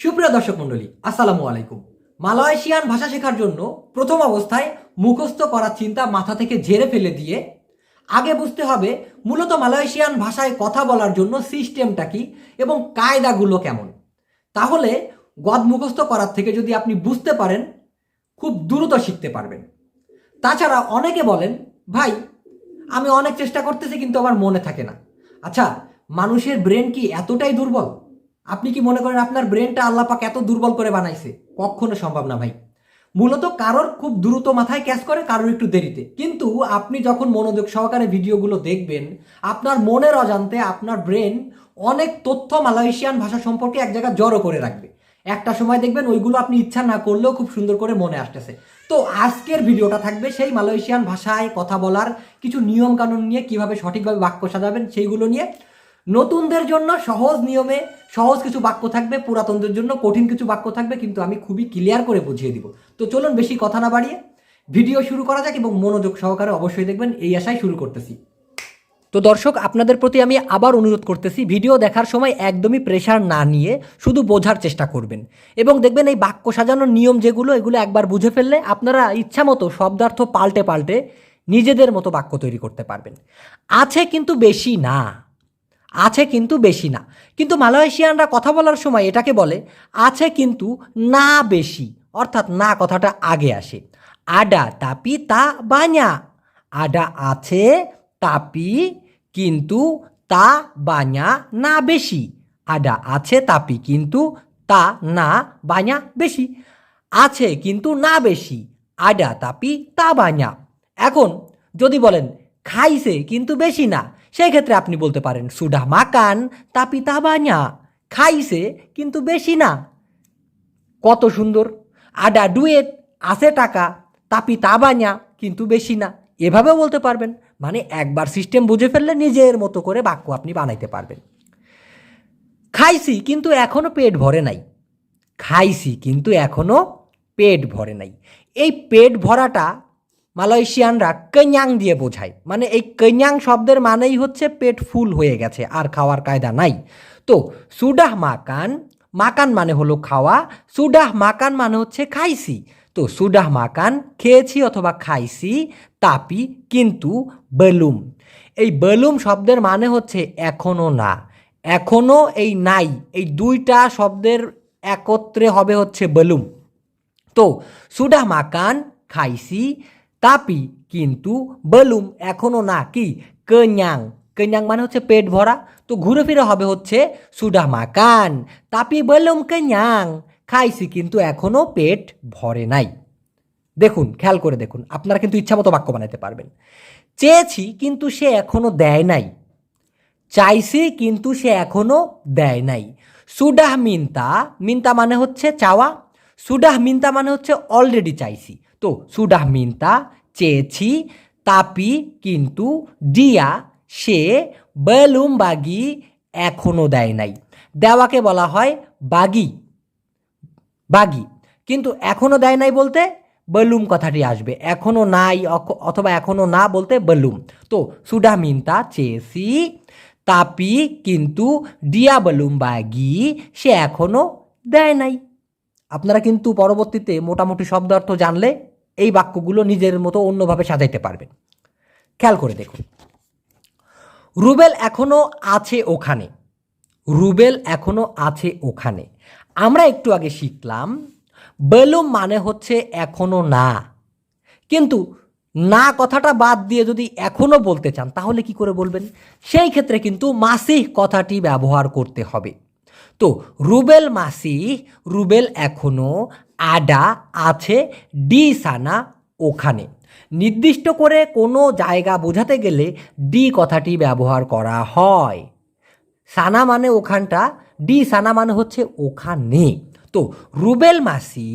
সুপ্রিয় দর্শক মণ্ডলী, আসসালামু আলাইকুম। মালয়েশিয়ান ভাষা শেখার জন্য প্রথম অবস্থায় মুখস্থ করার চিন্তা মাথা থেকে ঝেড়ে ফেলে দিয়ে আগে বুঝতে হবে মূলত মালয়েশিয়ান ভাষায় কথা বলার জন্য সিস্টেমটা কি এবং কায়দাগুলো কেমন। তাহলে গদ মুখস্থ করার থেকে যদি আপনি বুঝতে পারেন, খুব দ্রুত শিখতে পারবেন। তাছাড়া অনেকে বলেন, ভাই, আমি অনেক চেষ্টা করতেছি কিন্তু আমার মনে থাকে না। আচ্ছা মানুষের ব্রেন কি এতটাই দুর্বল? আপনি কি মনে করেন আপনার ব্রেনটা আল্লাপাক এত দুর্বল করে বানাইছে? কখনো সম্ভব না ভাই। মূলত কারোর খুব দ্রুত মাথায় ক্যাচ করে, কারোর একটু দেরিতে। কিন্তু আপনি যখন মনোযোগ সহকারে ভিডিওগুলো দেখবেন, আপনার মনের অজান্তে আপনার ব্রেন অনেক তথ্য মালয়েশিয়ান ভাষা সম্পর্কে এক জায়গায় জড়ো করে রাখবে। একটা সময় দেখবেন ওইগুলো আপনি ইচ্ছা না করলেও খুব সুন্দর করে মনে আসতেছে। তো আজকের ভিডিওটা থাকবে সেই মালয়েশিয়ান ভাষায় কথা বলার কিছু নিয়ম কানুন নিয়ে কীভাবে সঠিকভাবে বাক্য সাজাবেন সেইগুলো নিয়ে। নতুনদের জন্য সহজ নিয়মে সহজ কিছু বাক্য থাকবে, পুরাতনদের জন্য কঠিন কিছু বাক্য থাকবে, কিন্তু আমি খুবই ক্লিয়ার করে বুঝিয়ে দিব। তো চলুন বেশি কথা না বাড়িয়ে ভিডিও শুরু করা যাক এবং মনোযোগ সহকারে অবশ্যই দেখবেন এই আশায় শুরু করতেছি। তো দর্শক, আপনাদের প্রতি আমি আবার অনুরোধ করতেছি, ভিডিও দেখার সময় একদমই প্রেশার না নিয়ে শুধু বোঝার চেষ্টা করবেন। এবং দেখবেন এই বাক্য সাজানোর নিয়ম যেগুলো, এগুলো একবার বুঝে ফেললে আপনারা ইচ্ছা মতো শব্দার্থ পাল্টে পাল্টে নিজেদের মতো বাক্য তৈরি করতে পারবেন। আছে কিন্তু বেশি না। আছে কিন্তু বেশি না। কিন্তু মালয়েশিয়ানরা কথা বলার সময় এটাকে বলে, আছে কিন্তু না বেশি। অর্থাৎ না কথাটা আগে আসে। আডা তাপি তা বাña আডা আছে, তাপি কিন্তু তা বাña না বেশি। আডা আছে, তাপি কিন্তু তা না বাña বেশি। আছে কিন্তু না বেশি। আডা তাপি তা বাña এখন যদি বলেন, খাইছে কিন্তু বেশি না। সেই ক্ষেত্রে আপনি বলতে পারেন, সুডা মাকান, তাপি তা বাña খাইছে, কিন্তু বেশি না। কত সুন্দর। আডা ডুয়েট আছে টাকা, তাপি তা বাña কিন্তু বেশি না। এভাবেও বলতে পারবেন। মানে একবার সিস্টেম বুঝে ফেললে নিজের মতো করে বাক্য আপনি বানাইতে পারবেন। খাইছি, কিন্তু এখনও পেট ভরে নাই। খাইছি, কিন্তু এখনও পেট ভরে নাই। এই পেট ভরাটা মালয়েশিয়ানরা কেঞ্যাং দিয়ে বোঝায়। মানে এই কেঞ্যাং শব্দের মানেই হচ্ছে পেট ফুল হয়ে গেছে, আর খাওয়ার কায়দা নাই। তো সুডাহ মাকান মাকান মানে হলো খাওয়া, সুডাহ মাকান মানে হচ্ছে খাইছি। তো সুডাহ মাকান, খেয়েছি অথবা খাইছি, তাপি, কিন্তু বেলুম। এই বেলুম শব্দের মানে হচ্ছে এখনও না। এখনও এই নাই, এই দুইটা শব্দের একত্রে হবে হচ্ছে বেলুম। তো সুডা মাকান, খাইছি তাপি কিন্তু বেলুম এখনও না, কি? কেঞ্যাং কেঞ্যাং মানে হচ্ছে পেট ভরা। তো ঘুরে ফিরে হবে হচ্ছে সুডা মাকান তাপি বেলুম কেঞ্যাং খাইছি, কিন্তু এখনও পেট ভরে নাই। দেখুন, খেয়াল করে দেখুন, আপনারা কিন্তু ইচ্ছামতো বাক্য বানাতে পারবেন। চেয়েছি, কিন্তু সে এখনও দেয় নাই। চাইছি, কিন্তু সে এখনও দেয় নাই। সুডাহ মিন্তা মিন্তা মানে হচ্ছে চাওয়া। সুডাহ মিন্তা মানে হচ্ছে অলরেডি চাইছি। তো সুডাহ মিনতা চেয়েছি তাপি কিন্তু ডিয়া সে বেলুম বাগি এখনও দেয় নাই। দেওয়াকে বলা হয় বাগি। বাগি। কিন্তু এখনও দেয় নাই বলতে বেলুম কথাটি আসবে। এখনও নাই অথবা এখনও না বলতে বেলুম। তো সুডা মিনতা চেয়েছি তাপি, কিন্তু ডিয়া বেলুম বাগি, সে এখনও দেয় নাই। আপনারা কিন্তু পরবর্তীতে মোটামুটি শব্দ অর্থ জানলে এই বাক্যগুলো নিজের মতো অন্যভাবে সাজাইতে পারবেন। খেয়াল করে দেখুন। রুবেল এখনও আছে ওখানে। রুবেল এখনও আছে ওখানে। আমরা একটু আগে শিখলাম বেলুম মানে হচ্ছে এখনও না। কিন্তু না কথাটা বাদ দিয়ে যদি এখনও বলতে চান, তাহলে কি করে বলবেন? সেই ক্ষেত্রে কিন্তু মাসিহ কথাটি ব্যবহার করতে হবে। তো রুবেল মাসিহ, রুবেল এখনও আডা আছে, ডি সানা ওখানে। নির্দিষ্ট করে কোনো জায়গা বোঝাতে গেলে ডি কথাটি ব্যবহার করা হয়। সানা মানে ওখানটা, ডি সানা মানে হচ্ছে ওখানে। তো রুবেল মাসি,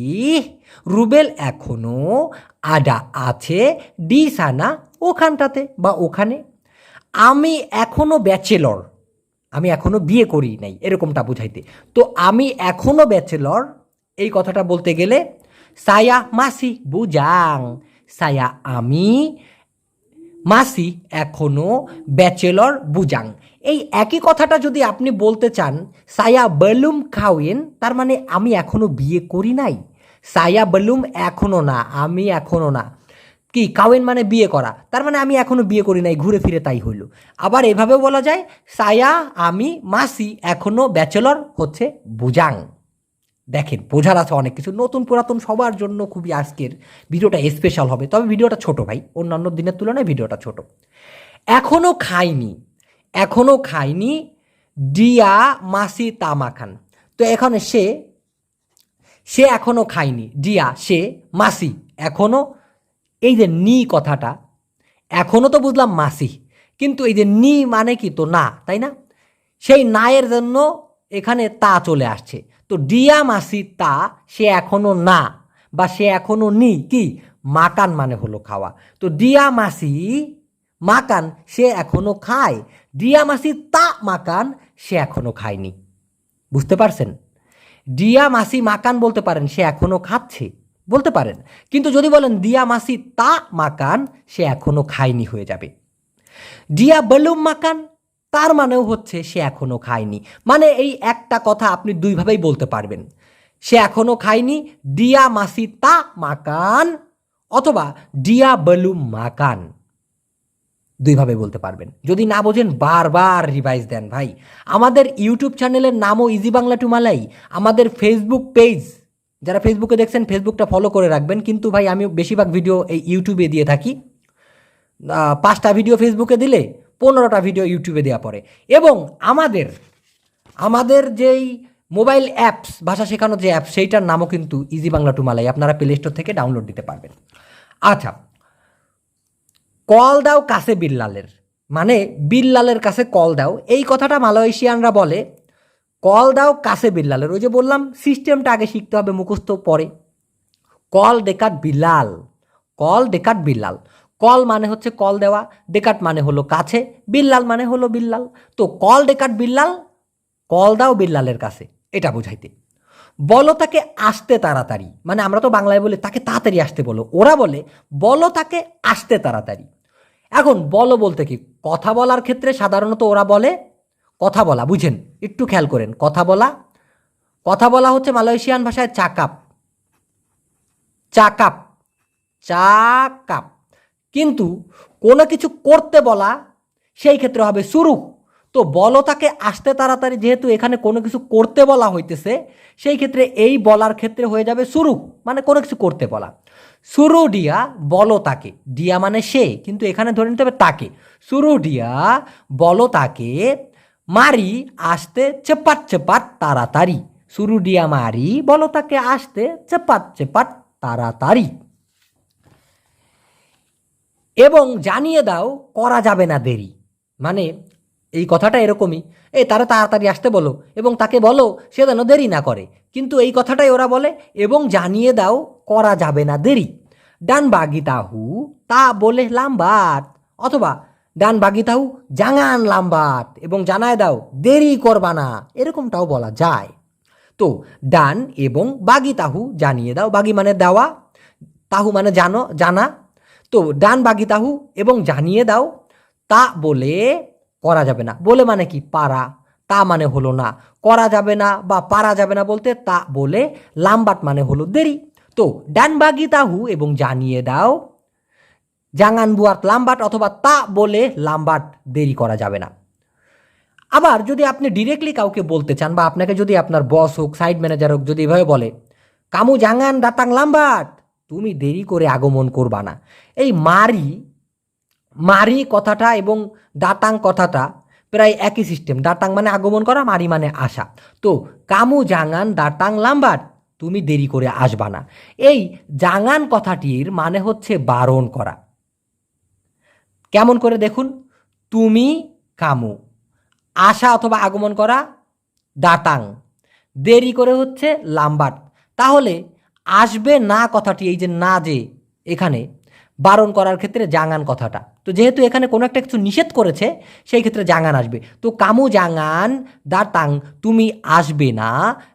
রুবেল এখনও আডা আছে, ডি সানা ওখানটাতে বা ওখানে। আমি এখনও ব্যাচেলর, আমি এখনও বিয়ে করি নাই এরকমটা বুঝাইতে। তো আমি এখনও ব্যাচেলর এই কথাটা বলতে গেলে, সায়া মাসি বুজাং সায়া আমি মাসি এখনও ব্যাচেলর বুজাং এই একই কথাটা যদি আপনি বলতে চান, সায়া বেলুম খাওয়েন, তার মানে আমি এখনও বিয়ে করি নাই। সায়া বেলুম এখনও না, আমি এখনও না। কি কাওয়েন মানে বিয়ে করা। তার মানে আমি এখনও বিয়ে করি নাই, ঘুরে ফিরে তাই হইল। আবার এভাবেও বলা যায়, সায়া আমি মাসি এখনও ব্যাচেলর হচ্ছে বুজাং দেখেন, বোঝার আছে অনেক কিছু। নতুন পুরাতন সবার জন্য খুবই আজকের ভিডিওটা স্পেশাল হবে। তবে ভিডিওটা ছোট ভাই, অন্যান্য দিনের তুলনায় ভিডিওটা ছোট। এখনও খাইনি এখনও খাইনি ডিয়া মাসি তামা খান তো এখানে সে সে এখনও খায়নি ডিয়া সে মাসি। এখনও এই যে নি কথাটা এখনও তো বুঝলাম মাসি। কিন্তু এই যে নি মানে কি? তো না, তাই না? সেই নায়ের জন্য এখানে তা চলে আসছে। তো ডিয়া মাসি তা সে এখনও না, বা সে এখনও নি কি? মাকান মানে হলো খাওয়া। তো ডিয়া মাসি মাকান সে এখনও খায়। ডিয়া মাসি তা মাকান সে এখনও খায়নি। বুঝতে পারছেন? ডিয়া মাসি মাকান বলতে পারেন সে এখনও খাচ্ছে। বলতে পারেন। কিন্তু যদি বলেন দিয়া মাসি তা মাকান সে এখনও খায়নি হয়ে যাবে। ডিয়া বেলুম মাকান তার মানেও হচ্ছে সে এখনও খায়নি। মানে এই একটা কথা আপনি দুইভাবেই বলতে পারবেন। সে এখনও খায়নি ডিয়া মাসি তা মাকান অথবা ডিয়া বেলুম মাকান। দুইভাবে বলতে পারবেন। যদি না বোঝেন, বারবার রিভাইজ দেন ভাই। আমাদের ইউটিউব চ্যানেলের নামও ইজি বাংলা টু মালাই আমাদের ফেসবুক পেজ যারা ফেসবুকে দেখছেন ফেসবুকটা ফলো করে রাখবেন। কিন্তু ভাই আমি বেশিরভাগ ভিডিও এই ইউটিউবে দিয়ে থাকি। পাঁচটা ভিডিও ফেসবুকে দিলে পনেরোটা ভিডিও ইউটিউবে দেওয়া পড়ে। এবং আমাদের আমাদের যেই মোবাইল অ্যাপস ভাষা শেখানোর যে অ্যাপ সেইটার নামও কিন্তু ইজি বাংলা টু মালাই আপনারা প্লে স্টোর থেকে ডাউনলোড দিতে পারবেন। আচ্ছা কল দাও কাছে বিল্লালের মানে বিল্লালের কাছে কল দাও। এই কথাটা মালয়েশিয়ানরা বলে, কল দাও কাছে বিল্লালের। ওই যে বললাম সিস্টেমটা আগে শিখতে হবে, মুখস্থ পরে। কল ডেকাট বিল্লাল, কল ডেকাট বিল্লাল। কল মানে হচ্ছে কল দেওয়া, ডেকাট মানে হলো কাছে, বিল্লাল মানে হলো বিল্লাল। তো কল, ডেকাট, বিল্লাল, কল দাও বিল্লালের কাছে, এটা বোঝাইতে। বলো তাকে আসতে তাড়াতাড়ি মানে আমরা তো বাংলায় বলি তাকে তাড়াতাড়ি আসতে বলো, ওরা বলে বলো তাকে আসতে তাড়াতাড়ি। এখন বলো বলতে কি, কথা বলার ক্ষেত্রে সাধারণত ওরা বলে কথা বলা, বুঝেন, একটু খেয়াল করেন, কথা বলা কথা বলা হচ্ছে মালয়েশিয়ান ভাষায় চাকাপ চাকাপ চাকাপ কিন্তু কোনো কিছু করতে বলা সেই ক্ষেত্রে হবে শুরু। তো বলো তাকে আসতে তাড়াতাড়ি, যেহেতু এখানে কোনো কিছু করতে বলা হইতেছে, সেই ক্ষেত্রে এই বলার ক্ষেত্রে হয়ে যাবে শুরু মানে কোনো কিছু করতে বলা। শুরু ডিয়া বলো তাকে ডিয়া মানে সে, কিন্তু এখানে ধরে নিতে হবে তাকে। শুরু ডিয়া বলো তাকে, মারি, আসতে চেপাট চেপাট তাড়াতাড়ি। শুরু ডিয়া মারি, বলো তাকে আসতে চেপাট চেপাট তাড়াতাড়ি। এবং জানিয়ে দাও, করা যাবে না দেরি। মানে এই কথাটা এরকমই এই তারা তাড়াতাড়ি আসতে বলো এবং তাকে বলো, সে যেন দেরি না করে। কিন্তু এই কথাটাই ওরা বলে, এবং জানিয়ে দাও, করা যাবে না দেরি। ডান বাগিতাহু, তা বলে লাম্বাত। অথবা, ডান বাগিতাহু, জাঙান লাম্বাট এবং জানায় দাও, দেরি করবা না। এরকমটাও বলা যায়। তো, ডান এবং বাগি তাহু জানিয়ে দাও, বাগি মানে দেওয়া, তাহু মানে জানো, জানা তো ডান বাগি তাহু এবং জানিয়ে দাও। তা বলে করা যাবে না। বলে মানে কি? পারা। তা মানে হলো না। করা যাবে না বা পারা যাবে না বলতে তা বলে লাম্বাট মানে হলো দেরি। তো ডান বাগি তাহু এবং জানিয়ে দাও। জাঙান বুয়াত লাম্বাট অথবা তা বলে লাম্বাট দেরি করা যাবে না। আবার যদি আপনি ডিরেক্টলি কাউকে বলতে চান বা আপনাকে যদি আপনার বস হোক সাইড ম্যানেজার হোক, যদি এভাবে বলে, কামু জাঙান, দাতাং লাম্বাট। তুমি দেরি করে আগমন করবা না। এই মারি মারি কথাটা এবং দাতাং কথাটা প্রায় একই সিস্টেম দাতাং মানে আগমন করা, মারি মানে আসা। তো, কামু জাঙান, দাতাং লাম্বার, তুমি দেরি করে আসবা না। এই জাঙান কথাটির মানে হচ্ছে বারণ করা। কেমন করে দেখুন? তুমি, কামু, আসা অথবা আগমন করা, দাতাং। দেরি করে হচ্ছে লাম্বাট তাহলে আসবে না কথাটি এই যে না যে এখানে বারণ করার ক্ষেত্রে জাঙান কথাটা। তো যেহেতু এখানে কোনো একটা কিছু নিষেধ করেছে, সেই ক্ষেত্রে জাঙ্গান আসবে। তো কামু জাঙ্গান দাতাং তুমি আসবে না।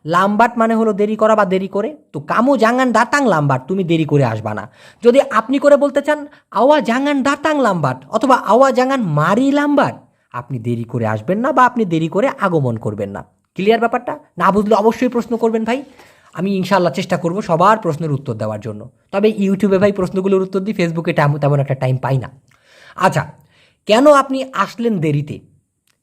লাম্বাট মানে হলো দেরি করা বা দেরি করে। তো কামু জাঙ্গান দাতাং লাম্বাট, তুমি দেরি করে আসবা না। যদি আপনি করে বলতে চান, আওয়া জাঙ্গান দাতাং লাম্বাট অথবা আওয়া জাঙ্গান মারি লাম্বাট, আপনি দেরি করে আসবেন না বা আপনি দেরি করে আগমন করবেন না। ক্লিয়ার ব্যাপারটা? না বুঝলে অবশ্যই প্রশ্ন করবেন ভাই। আমি ইনশাল্লাহ চেষ্টা করব সবার প্রশ্নের উত্তর দেওয়ার জন্য। তবে ইউটিউবে ভাই প্রশ্নগুলোর উত্তর দিই, ফেসবুকে তেমন তেমন একটা টাইম পাই না। আচ্ছা কেন আপনি আসলেন দেরিতে?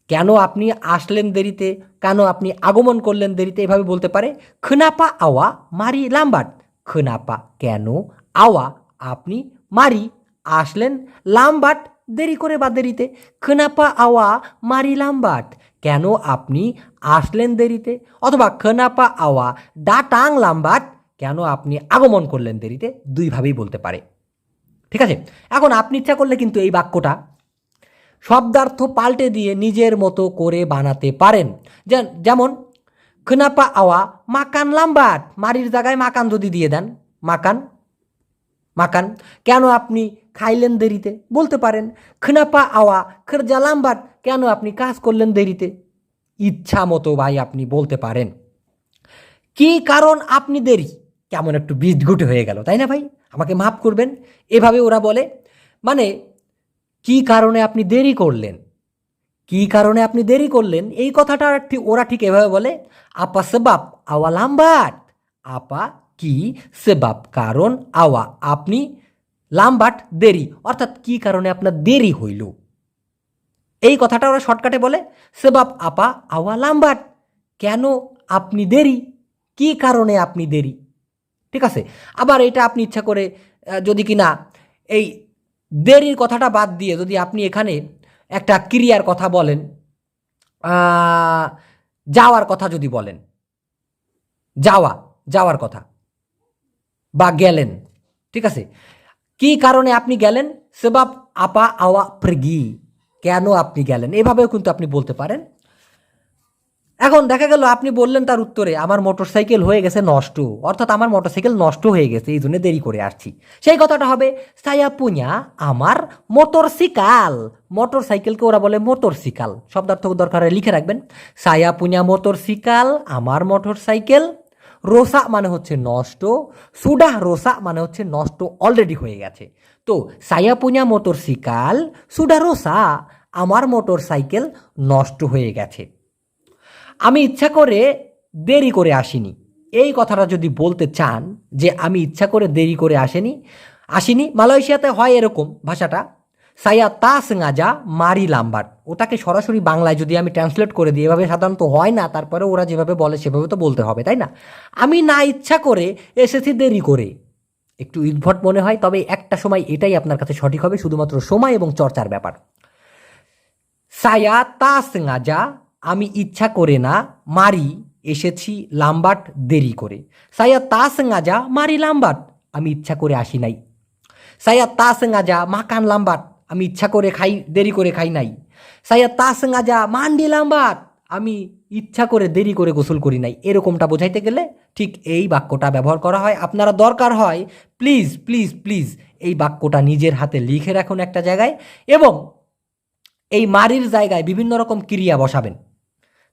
কেন আপনি আসলেন দেরিতে? কেন আপনি আগমন করলেন দেরিতে? এভাবে বলতে পারে, খনাপা আওয়া মারি লাম্বাট। খনাপা কেন আওয়া আপনি মারি আসলেন লাম্বাট দেরি করে বা দেরিতে। খনাপা আওয়া মারি লাম্বাট কেন আপনি আসলেন দেরিতে? অথবা খনাপা আওয়া ডাটাং লাম্বাট কেন আপনি আগমন করলেন দেরিতে? দুইভাবেই বলতে পারে। ঠিক আছে? এখন আপনি ইচ্ছা করলে কিন্তু এই বাক্যটা শব্দার্থ পাল্টে দিয়ে নিজের মতো করে বানাতে পারেন। যেমন, খনাপা আওয়া মাকান লাম্বাট মারির জায়গায় মাকান যদি দিয়ে দেন, মাকান মাকান, কেন আপনি খাইলেন দেরিতে। বলতে পারেন, খনাপা আওয়া খরজা লাম্বাট কেন আপনি কাজ করলেন দেরিতে? ইচ্ছা মতো ভাই আপনি বলতে পারেন। কি কারণ আপনি দেরি? কেমন একটু বিদঘুটে হয়ে গেল, তাই না ভাই? আমাকে মাফ করবেন, এভাবে ওরা বলে। মানে কি কারণে আপনি দেরি করলেন? কি কারণে আপনি দেরি করলেন? এই কথাটা ওরা ঠিক এভাবে বলে, আপা সেবাব, আওয়া লাম্বাট আপা কি সেবাব কারণ আওয়া, আপনি লাম্বাট, দেরি। অর্থাৎ কি কারণে আপনার দেরি হইল? এই কথাটা ওরা শর্টকাটে বলে, সেবাব আপা আওয়া লাম্বাট। কেন আপনি দেরি? কি কারণে আপনি দেরি? ঠিক আছে? আবার এটা আপনি ইচ্ছা করে যদি কি না এই দেরির কথাটা বাদ দিয়ে যদি আপনি এখানে একটা ক্রিয়ার কথা বলেন যাওয়ার কথা যদি বলেন, যাওয়া, যাওয়ার কথা বা গেলেন, ঠিক আছে? কি কারণে আপনি গেলেন? সেবাব আপা আওয়া প্রেগি কেন আপনি গেলেন? এভাবেও কিন্তু আপনি বলতে পারেন। এখন দেখা গেল, আপনি বললেন তার উত্তরে, আমার মোটরসাইকেল হয়ে গেছে নষ্ট। অর্থাৎ আমার মোটরসাইকেল নষ্ট হয়ে গেছে, এই জন্য দেরি করে আসছি। সেই কথাটা হবে, সায়া পুñা আমার মোটরসাইকেল মোটরসাইকেলকে ওরা বলে মোটরসাইকেল শব্দার্থ দরকার লিখে রাখবেন, সায়া পুñা মোটরসাইকেল আমার মোটরসাইকেল। রোসা মানে হচ্ছে নষ্ট সুডা রোসা মানে হচ্ছে নষ্ট অলরেডি হয়ে গেছে। তো সায়া মোটর মোটরসাইকেল সুডা রোসা, আমার মোটর সাইকেল নষ্ট হয়ে গেছে। আমি ইচ্ছা করে দেরি করে আসিনি। এই কথাটা যদি বলতে চান যে আমি ইচ্ছা করে দেরি করে আসেনি, আসিনি, মালয়েশিয়াতে হয় এরকম ভাষাটা সায়া তা সিঙ্গাজা মারি লাম্বার। ওটাকে সরাসরি বাংলায় যদি আমি ট্রান্সলেট করে দিই, এভাবে সাধারণত হয় না, তারপরে ওরা যেভাবে বলে সেভাবে তো বলতে হবে, তাই না? আমি না ইচ্ছা করে এসেছি দেরি করে। একটু উদ্ভট মনে হয়, তবে একটা সময় এটাই আপনার কাছে সঠিক হবে, শুধুমাত্র সময় এবং চর্চার ব্যাপার। সায়া তা সিঙ্গাজা আমি ইচ্ছা করে না, মারি, এসেছি লাম্বাট দেরি করে। সায়া তা সিঙ্গাজা মারি লাম্বাট, আমি ইচ্ছা করে আসি নাই। সায়া তা সিঙ্গাজা মাকান লাম্বাট আমি ইচ্ছা করে খাই, দেরি করে খাই নাই। সাইয়া তা সিঙ্গাজা মান্ডি লাম্বাট আমি ইচ্ছা করে দেরি করে গোসল করি নাই। এরকমটা বোঝাইতে গেলে ঠিক এই বাক্যটা ব্যবহার করা হয়। আপনারা দরকার হয় প্লিজ প্লিজ প্লিজ এই বাক্যটা নিজের হাতে লিখে রাখুন একটা জায়গায় এবং এই মারির জায়গায় বিভিন্ন রকম ক্রিয়া বসাবেন।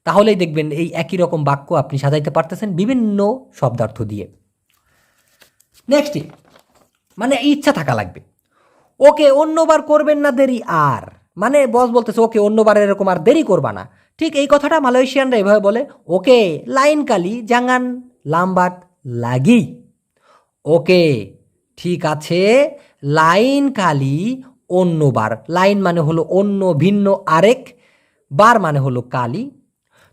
তাহলেই দেখবেন এই একই রকম বাক্য আপনি সাজাইতে পারতেছেন বিভিন্ন শব্দার্থ দিয়ে। নেক্সট মানে ইচ্ছা থাকা লাগবে। ওকে অন্যবার করবেন না দেরি আর। মানে বস বলতেছে, ওকে অন্যবার এরকম আর দেরি করবা না। ঠিক এই কথাটা মালয়েশিয়ানরা এভাবে বলে, ওকে লাইন কালি, জাঙ্গান, লাম্বাট লাগি। ওকে, ঠিক আছে, লাইন কালি অন্যবার। লাইন মানে হলো অন্য, ভিন্ন, আরেক। বার মানে হলো কালি।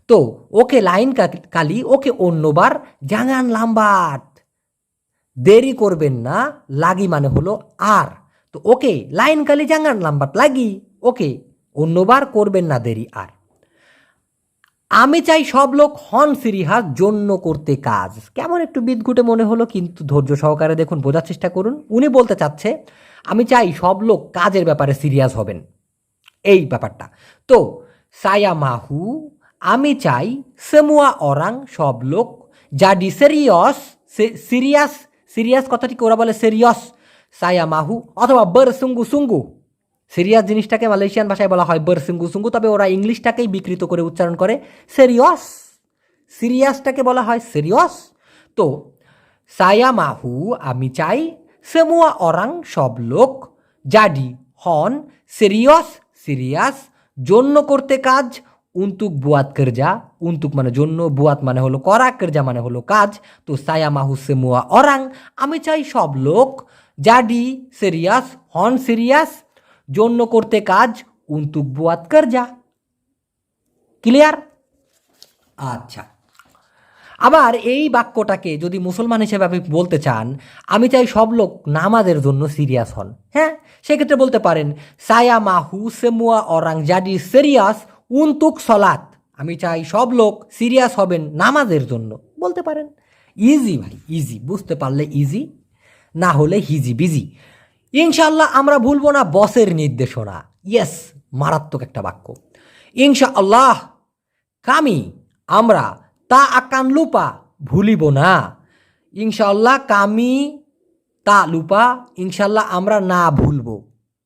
তো ওকে লাইন কালি, ওকে অন্যবার, জাঙ্গান, লাম্বাট। দেরি করবেন না, লাগি মানে হলো আর। তো ওকে, লাইন কালি জাঙ্গান লাম্বাট লাগি। ওকে, অন্যবার করবেন না দেরি আর। আমি চাই সব লোক হন সিরিহাস জন্য করতে কাজ। কেমন একটু বিদঘুটে মনে হলো, কিন্তু ধৈর্য সহকারে দেখুন, বোঝার চেষ্টা করুন। উনি বলতে চাচ্ছে, আমি চাই সব লোক কাজের ব্যাপারে সিরিয়াস হবেন। এই ব্যাপারটা। তো, সায়া মাহু, আমি চাই সেমুয়া অরাং সব লোক জাডি সেরিয়স সিরিয়াস সিরিয়াস কথাটিকে ওরা বলে সেরিয়স সায়া মাহু অথবা বার সুঙ্গু সুঙ্গু সিরিয়াস জিনিসটাকে মালয়েশিয়ান ভাষায় বলা হয় বরসিঙ্গু সুঙ্গু তবে ওরা ইংলিশটাকেই বিকৃত করে উচ্চারণ করে সেরিয়স সিরিয়াসটাকে বলা হয় সিরিয়াস তো সায়া মাহু আমি চাই সেমুয়া orang, সব লোক জাডি হন সিরিয়াস সিরিয়াস জন্য করতে কাজ উন্তুক বুয়াত কেরজা, উন্তুক মানে জন্য, বুয়াত মানে হলো করা, কেরজা মানে হলো কাজ। তো সায়া মাহু সেমুয়া অরাং। আমি চাই সব লোক জাডি সিরিয়াস, হন সিরিয়াস, জন্য করতে কাজ, উন্তুক বুয়াত কেরজা। ক্লিয়ার? আচ্ছা। আবার এই বাক্যটাকে যদি মুসলমান হিসেবে আপনি বলতে চান, আমি চাই সব লোক নামাজের জন্য সিরিয়াস হন। হ্যাঁ? সেক্ষেত্রে বলতে পারেন, সায়া মাহু সেমুয়া অরাং জাডি সিরিয়াস উনতুক সলাত আমি চাই সব লোক সিরিয়াস হবেন নামাজের জন্য। বলতে পারেন ইজি ভাই ইজি বুঝতে পারলে ইজি না হলে হিজি বিজি। ইনশাল্লাহ আমরা ভুলবো না বসের নির্দেশনা। ইয়েস মারাত্মক একটা বাক্য। ইনশা আল্লাহ কামি, আমরা তা আকান লুপা ভুলিব না। ইনশাল্লাহ কামি, তা লুপা ইনশাল্লাহ আমরা না ভুলবো।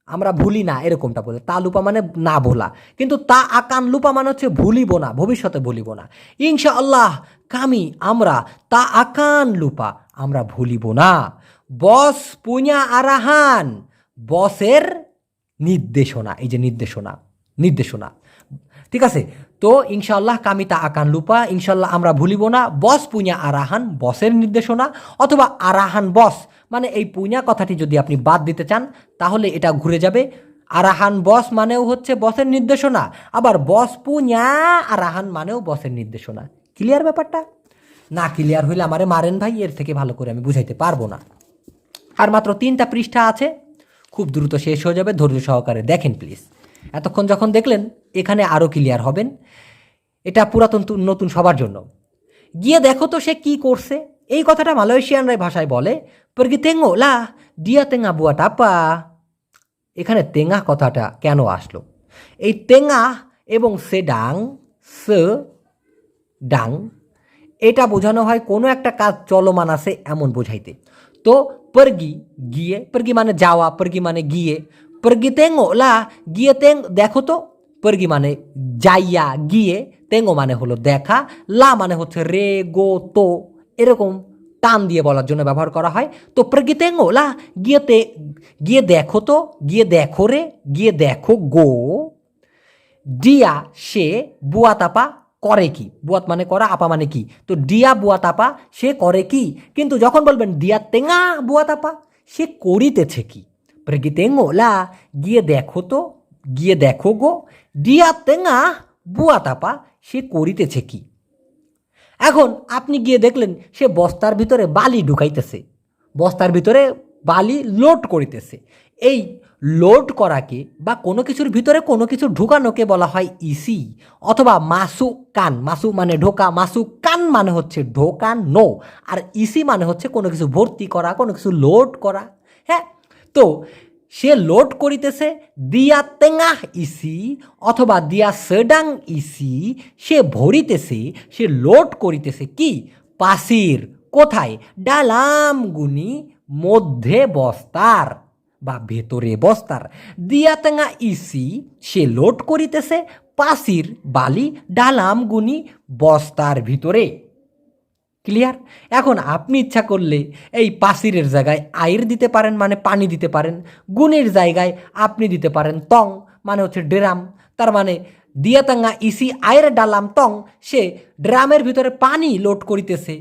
আমরা ভুলি না, এরকমটা বলে। তা লুপা মানে না ভোলা। কিন্তু তা আকান লুপা মানে হচ্ছে ভুলিব না, ভবিষ্যতে ভুলিব না। ইনশাআল্লাহ কামি, আমরা তা আকান লুপা, আমরা ভুলিব না। বস পুña আরাহান, বসের নির্দেশনা, এই যে নির্দেশনা নির্দেশনা। ঠিক আছে? তো ইনশাল্লাহ কামিতা আকান লুপা ইনশাল্লাহ আমরা ভুলিব না। বস পুña আরাহান, বসের নির্দেশনা, অথবা আরাহান বস মানে এই পুña কথাটি যদি আপনি বাদ দিতে চান, তাহলে এটা ঘুরে যাবে। আরাহান বস মানেও হচ্ছে বসের নির্দেশনা। আবার বস পুña আরাহান মানেও বসের নির্দেশনা। ক্লিয়ার ব্যাপারটা? না ক্লিয়ার হইলে আমারে মারেন ভাই, এর থেকে ভালো করে আমি বুঝাইতে পারব না। আর মাত্র তিনটা পৃষ্ঠা আছে। খুব দ্রুত শেষ হয়ে যাবে, ধৈর্য সহকারে দেখেন প্লিজ এতক্ষণ যখন দেখলেন, এখানে আরও ক্লিয়ার হবেন। এটা পুরাতন নতুন সবার জন্য। গিয়ে দেখো তো সে কি করছে। এই কথাটা মালয়েশিয়ানরাই ভাষায় বলে। পরগি তেঙ্গো, লা ডিয়া তেঙ্গা বুয়া টাপা। এখানে তেঙ্গা কথাটা কেন আসলো? এই তেঙ্গা এবং সে ডাং, স, ডাং, এটা বোঝানো হয় কোনো একটা কাজ চলমান আছে এমন বোঝাইতে। তো পরগি, গিয়ে, পরগি মানে যাওয়া, পরগি মানে গিয়ে। পরগি তেঙ্গো, লা, গিয়ে তেং দেখো তো। পরগি মানে যাইয়া, গিয়ে, তেঙ্গো মানে হলো দেখা। লা মানে হচ্ছে রে, গো, তো। এরকম টান দিয়ে বলার জন্য ব্যবহার করা হয়। তো প্রগি তেঙ্গো লা গিয়ে তে গিয়ে দেখো তো, গিয়ে দেখো রে, গিয়ে দেখো গো। ডিয়া, সে, বুয়াতাপা করে কি? বুয়াত মানে করা, আপা মানে কি? তো ডিয়া, বুয়াতাপা, সে করে কি? কিন্তু যখন বলবেন ডিয়া তেঙ্গা বুয়াতাপা, সে করিতেছে কি? প্রগিতেঙ্গো লা, গিয়ে দেখো তো, গিয়ে দেখো গো, ডিয়া তেঙ্গা বুয়াতাপা, সে করিতেছে কি? এখন আপনি গিয়ে দেখলেন সে বস্তার ভিতরে বালি ঢুকাইতেছে। বস্তার ভিতরে বালি লোড করিতেছে। এই লোড করাকে বা কোনো কিছুর ভিতরে কোনো কিছু ঢুকানোকে বলা হয় ইসি অথবা মাসু কান মাসু মানে ঢোকা মাসু কান মানে হচ্ছে ঢোকানো। আর ইসি মানে হচ্ছে কোনো কিছু ভর্তি করা, কোনো কিছু লোড করা। হ্যাঁ? তো সে লোড করিতেছে, দিয়া তেঙ্গা ইসি অথবা দিয়া সেডাং ইসি, সে ভরিতেছে, সে লোড করিতেছে কি? পাসির, কোথায়? ডালাম গুনি মধ্যে বস্তার বা ভেতরে বস্তার। দিয়া তেঙ্গা ইসি সে লোড করিতেছে, পাসির বালি ডালাম গুনি বস্তার ভিতরে। ক্লিয়ার এখন আপনি ইচ্ছা করলে এই পাসিরের জায়গায় আয়ের দিতে পারেন মানে পানি দিতে পারেন, গুণের জায়গায় আপনি দিতে পারেন তং মানে হচ্ছে ড্রাম, তার মানে দিয়াতাঙ্গা ইসি আয়ের ডালাম তং সে ড্রামের ভিতরে পানি লোড করিতেছে।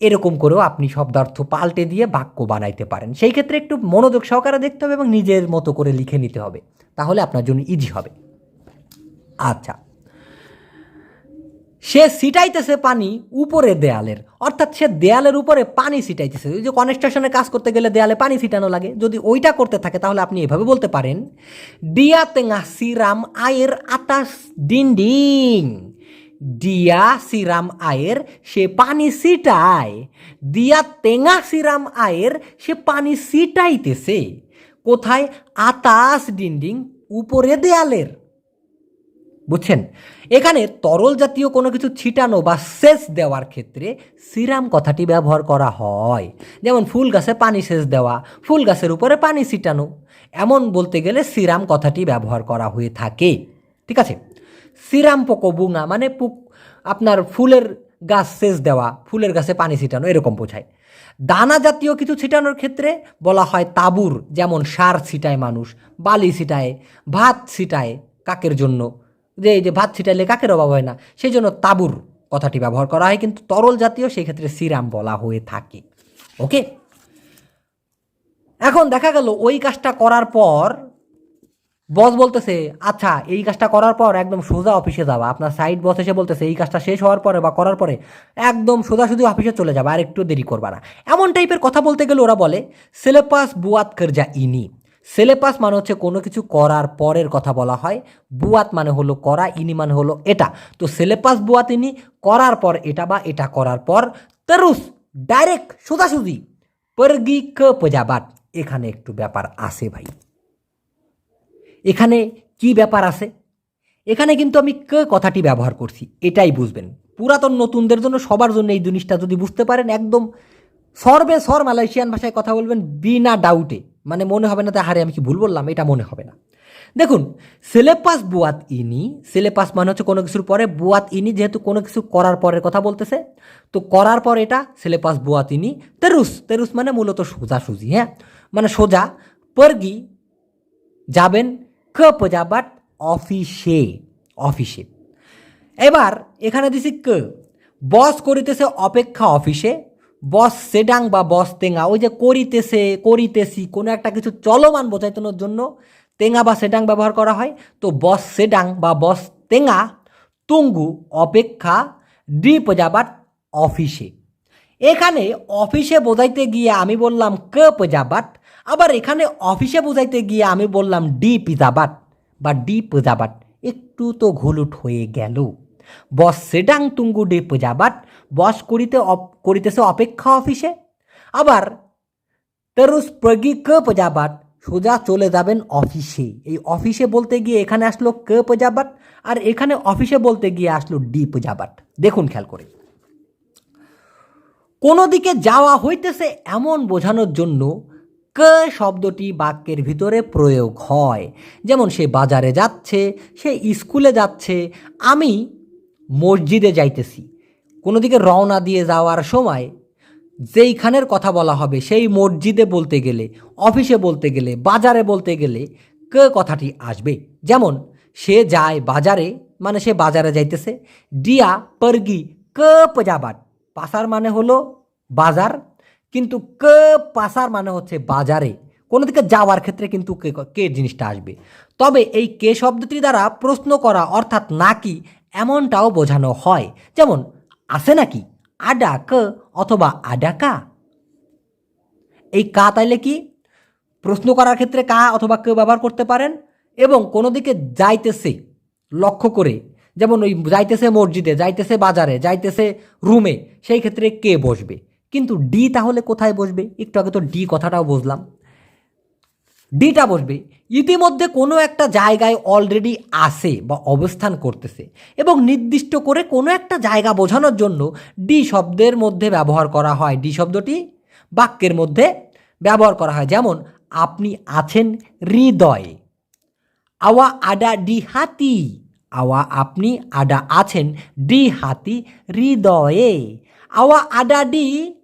এরকম করেও আপনি শব্দার্থ পাল্টে দিয়ে বাক্য বানাইতে পারেন। সেই ক্ষেত্রে একটু মনোযোগ সহকারে দেখতে হবে এবং নিজের মতো করে লিখে নিতে হবে। তাহলে আপনার জন্য ইজি হবে। আচ্ছা। সে ছিটাইতেছে পানি উপরে দেয়ালের। অর্থাৎ সে দেয়ালের উপরে পানি ছিটাইতেছে। ওই যে কনস্ট্রাকশনে কাজ করতে গেলে দেয়ালে পানি ছিটানো লাগে। যদি ওইটা করতে থাকে, তাহলে আপনি এভাবে বলতে পারেন ডিয়া তেঙা সিরাম আয়ের আতাস ডিন্ডিং ডিয়া সিরাম আয়ের সে পানি ছিটায়। দিয়া তেঙা সিরাম আয়ের সে পানি ছিটাইতেছে। কোথায়? আতাস ডিন্ডিং উপরে দেয়ালের। বুঝছেন? এখানে তরল জাতীয় কোনো কিছু ছিটানো বা সেচ দেওয়ার ক্ষেত্রে সিরাম কথাটি ব্যবহার করা হয়। যেমন ফুল গাছে পানি সেচ দেওয়া, ফুল গাছের উপরে পানি ছিটানো, এমন বলতে গেলে সিরাম কথাটি ব্যবহার করা হয়ে থাকে। ঠিক আছে? সিরাম পোকো বুঙা মানে পুক, আপনার ফুলের গাছ সেচ দেওয়া, ফুলের গাছে পানি ছিটানো, এরকম বোঝায়। দানা জাতীয় কিছু ছিটানোর ক্ষেত্রে বলা হয় তাবুর, যেমন সার ছিটায় মানুষ, বালি ছিটায়, ভাত ছিটায় কাকের জন্য। যে এই যে ভাত ছিটাইলে কাকের অভাব হয় না? সেই জন্য তাবুর কথাটি ব্যবহার করা হয়, কিন্তু তরল জাতীয় সেই ক্ষেত্রে সিরাম বলা হয়ে থাকে। ওকে? এখন দেখা গেল ওই কাজটা করার পর, বস বলতেছে আচ্ছা এই কাজটা করার পর একদম সোজা অফিসে যাবা। আপনার সাইড বস এসে বলতেছে, এই কাজটা শেষ হওয়ার পরে বা করার পরে একদম সোজাসুজি অফিসে চলে যাবে, আর একটু দেরি করবা না। এমন টাইপের কথা বলতে গেলে ওরা বলে সিলেবাস বুয়াত করজা ইনি। সিলেবাস মানে হচ্ছে কোনো কিছু করার পরের কথা বলা হয়। বুয়াত মানে হলো করা, ইনি মানে হলো এটা। তো সিলেবাস বুয়াত ইনি, করার পর এটা বা এটা করার পর তেরুস ডাইরেক্ট সোজাসুজি পরগি ক পজাবাট এখানে একটু ব্যাপার আছে ভাই। এখানে কি ব্যাপার আছে? এখানে কিন্তু আমি ক কথাটি ব্যবহার করছি, এটাই বুঝবেন। পুরাতন নতুনদের জন্য সবার জন্য এই জিনিসটা যদি বুঝতে পারেন, একদম সর্বে সর মালয়েশিয়ান ভাষায় কথা বলবেন, বিনা ডাউটে মানে মনে হবে না যে হারে আমি কি ভুল বললাম? এটা মনে হবে না। দেখুন সিলেবাস বুয়াত ইনি সিলেবাস মানে হচ্ছে কোনো কিছুর পরে, বুয়াত ইনি যেহেতু কোনো কিছু করার পরের কথা বলতেছে, তো করার পর এটা সিলেবাস বুয়াত ইনি, তেরুস তেরুস মানে মূলত সোজাসুজি হ্যাঁ? মানে সোজা, পরগি যাবেন ক পজাবাট অফিসে অফিসে এবার এখানে দিছি ক। বস করিতেছে অপেক্ষা অফিসে বস সেডাং বা বস তেঙ্গা ওই যে করিতেছে, করিতেছি, কোনো একটা কিছু চলমান বোঝাইতানোর জন্য তেঙ্গা বা সেডাং ব্যবহার করা হয়। তো বস সেডাং বা বস তেঙ্গা তুঙ্গু অপেক্ষা ডি পজাবাট অফিসে। এখানে অফিসে বোঝাইতে গিয়ে আমি বললাম ক পজাবাট আবার এখানে অফিসে বোঝাইতে গিয়ে আমি বললাম ডি পিজাবাট বা ডি পজাবাট একটু তো ঘুলুট হয়ে গেল। বস সেডাং তুঙ্গু ডি পজাবাট বস করিতে করিতেছে অপেক্ষা অফিসে। আবার তেরুস প্রগি ক পজাবাট সোজা চলে যাবেন অফিসে। এই অফিসে বলতে গিয়ে এখানে আসলো ক পজাবাট আর এখানে অফিসে বলতে গিয়ে আসলো ডি পজাবাট দেখুন খেয়াল করে। কোনো দিকে যাওয়া হইতেছে এমন বোঝানোর জন্য ক শব্দটি বাক্যের ভিতরে প্রয়োগ হয়। যেমন সে বাজারে যাচ্ছে, সে স্কুলে যাচ্ছে, আমি মসজিদে যাইতেছি। কোনো দিকে রওনা দিয়ে যাওয়ার সময় যেইখানের কথা বলা হবে, সেই মসজিদে বলতে গেলে, অফিসে বলতে গেলে, বাজারে বলতে গেলে কে কথাটি আসবে? যেমন, সে যায় বাজারে মানে সে বাজারে যাইতেছে, ডিয়া পরগি ক পজাবাট পাসার মানে হলো বাজার, কিন্তু ক পাসার মানে হচ্ছে বাজারে। কোনো দিকে যাওয়ার ক্ষেত্রে কিন্তু কে কে জিনিসটা আসবে? তবে এই কে শব্দটি দ্বারা প্রশ্ন করা অর্থাৎ নাকি এমনটাও বোঝানো হয়। যেমন আছে নাকি? আডা ক অথবা আডা কা এই কা তাইলে কি? প্রশ্ন করার ক্ষেত্রে কা অথবা কে ব্যবহার করতে পারেন এবং কোনো দিকে যাইতেছে, লক্ষ্য করে, যেমন ওই যাইতেছে মসজিদে, যাইতেছে বাজারে, যাইতেছে রুমে, সেই ক্ষেত্রে কে বসবে? কিন্তু ডি তাহলে কোথায় বসবে? একটু আগে তো ডি কথাটাও বুঝলাম। ডিটা বসবে। ইতিমধ্যে কোনো একটা জায়গায় অলরেডি আসে বা অবস্থান করতেছে এবং নির্দিষ্ট করে কোনো একটা জায়গা বোঝানোর জন্য ডি শব্দের মধ্যে ব্যবহার করা হয়। ডি শব্দটি বাক্যের মধ্যে ব্যবহার করা হয়। যেমন, আপনি আছেন হৃদয়ে। আওয়া আডা ডি হাতি। আওয়া আপনি আডা আছেন ডি হাতি হৃদয়ে। আওয়া আডা ডি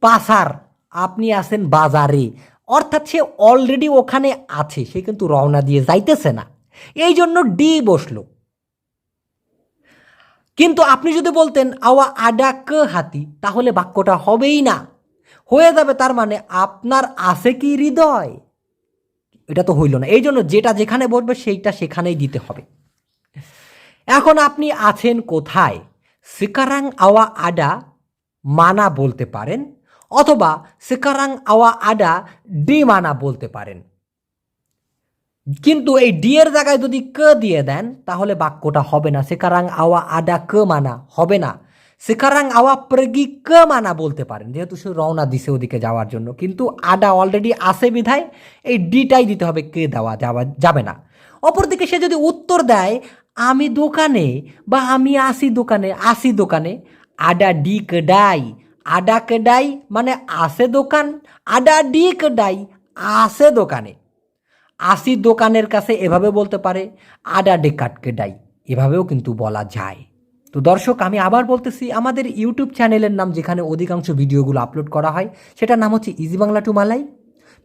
পাসার। আপনি আছেন বাজারে। অর্থাৎ সে অলরেডি ওখানে আছে, সে কিন্তু রওনা দিয়ে যাইতেছে না। এই জন্য ডি বসল। কিন্তু আপনি যদি বলতেন, আওয়া আডা ক হাতি তাহলে বাক্যটা হবেই না। হয়ে যাবে তার মানে আপনার আছে কি হৃদয়? এটা তো হইল না। এই জন্য যেটা যেখানে বসবে, সেইটা সেখানেই দিতে হবে। এখন আপনি আছেন কোথায়? সিকারাং আওয়া আডা মানা বলতে পারেন। অথবা সিকারাং আওয়া আডা ডি মানা বলতে পারেন। কিন্তু এই ডি এর জায়গায় যদি ক দিয়ে দেন, তাহলে বাক্যটা হবে না। সেকারাং আওয়া আডা ক মানা হবে না। সেকারাং আওয়া প্রগি ক মানা বলতে পারেন? যেহেতু সে রওনা দিছে ওদিকে যাওয়ার জন্য। কিন্তু আডা অলরেডি আসে বিধায় এই ডিটাই দিতে হবে কে দেওয়া যাওয়া যাবে না। অপরদিকে সে যদি উত্তর দেয়, আমি দোকানে বা আমি আসি দোকানে আসি দোকানে আডা ডি কেডাই আডা কেডাই মানে আসে দোকান, আডা ডি কেডাই আসে দোকানে। আসি দোকানের কাছে এভাবে বলতে পারে, আডা ডে কাটকে ডাই এভাবেও কিন্তু বলা যায়। তো দর্শক, আমি আবার বলতেছি, আমাদের ইউটিউব চ্যানেলের নাম যেখানে অধিকাংশ ভিডিওগুলো আপলোড করা হয়, সেটার নাম হচ্ছে easy Bangla to Malay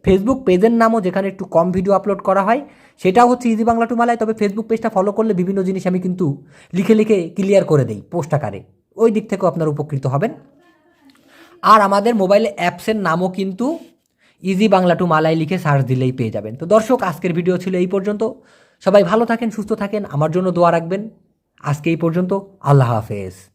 Facebook পেজের নামও যেখানে একটু কম ভিডিও আপলোড করা হয়, সেটাও হচ্ছে ইজি বাংলা টু মালাই তবে ফেসবুক পেজটা ফলো করলে বিভিন্ন জিনিস আমি কিন্তু লিখে লিখে ক্লিয়ার করে দেই পোস্ট আকারে। ওই দিক থেকেও আপনারা উপকৃত হবেন। আর আমাদের মোবাইলে অ্যাপসের নামও কিন্তু ইজি বাংলা টু মালাই লিখে সার্চ দিলেই পেয়ে যাবেন। তো দর্শক, আজকের ভিডিও ছিল এই পর্যন্ত। সবাই ভালো থাকেন, সুস্থ থাকেন। আমার জন্য দোয়া রাখবেন। আজকে এই পর্যন্ত। আল্লাহ হাফেজ।